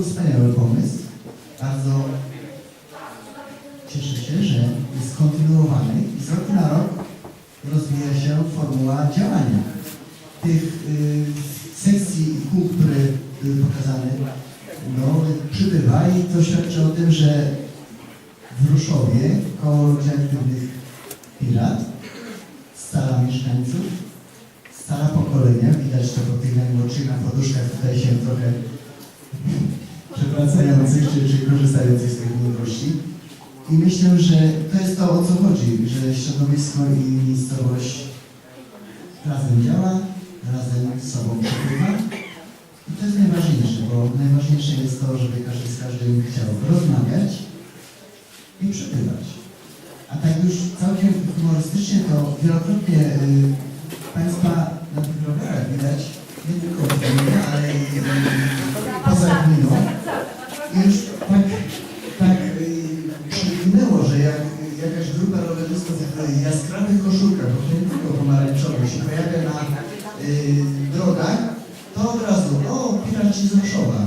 był wspaniały pomysł. Bardzo cieszę się, że jest kontynuowany i z roku na rok rozwija się formuła działania. Tych y, i kół, które były pokazane, no, przybywa i to świadczy o tym, że w Ruszowie koło aktywnych pirat stala mieszkańców, stala pokolenia, widać to po tych najmłodszych na poduszkach tutaj się trochę przewracających czy, czy korzystających z tych mądrości. I myślę, że to jest to, o co chodzi, że środowisko i miejscowość razem działa, razem z sobą przepływa. I to jest najważniejsze, bo najważniejsze jest to, żeby każdy z każdym chciał rozmawiać i przepływać. A tak już całkiem humorystycznie to wielokrotnie y, Państwa na tych rowerach widać nie tylko w gminie, ale i y, poza gminą. Już tak, tak y, przygnęło, że jak jakaś grupa rowerzystów w jaskrawych koszulkach, bo nie tylko pomarańczowych, się pojawia na y, drogach, to od razu, o, piraci z Rzeszowa.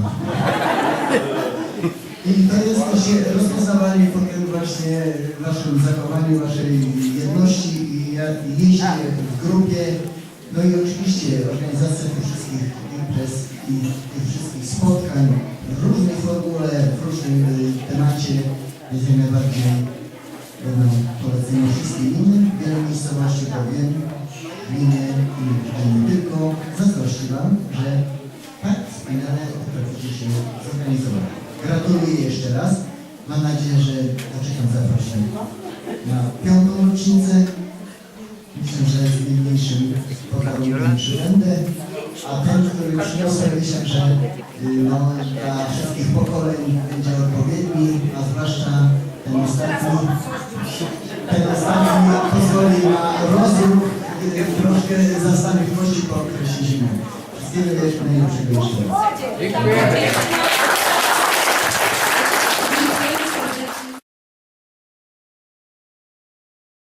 I to jest też rozpoznawanie po tym właśnie waszym zachowaniu, waszej jedności i jeździe w grupie. No i oczywiście organizacja tych wszystkich imprez i tych wszystkich spotkań w różnym y, temacie jest jak najbardziej będą polecenia wszystkim innym. Wiele miejscowości powiem, gminy i nie tylko. Zazdroszczę Wam, że tak wspaniale potraficie się zorganizować. Gratuluję jeszcze raz. Mam nadzieję, że doczekam zaproszeń na piątą rocznicę. Myślę, że z najmniejszym podarunkiem przybędę. A ten, który przyniosłem, myślę, że y, no, dla wszystkich pokoleń będzie odpowiedni, a zwłaszcza ten ostatni, ten ostatni pozwoli na rozruch y, troszkę zastanych kości po okresie zimy. Wszystkiego najlepszego jeszcze raz. Dziękuję.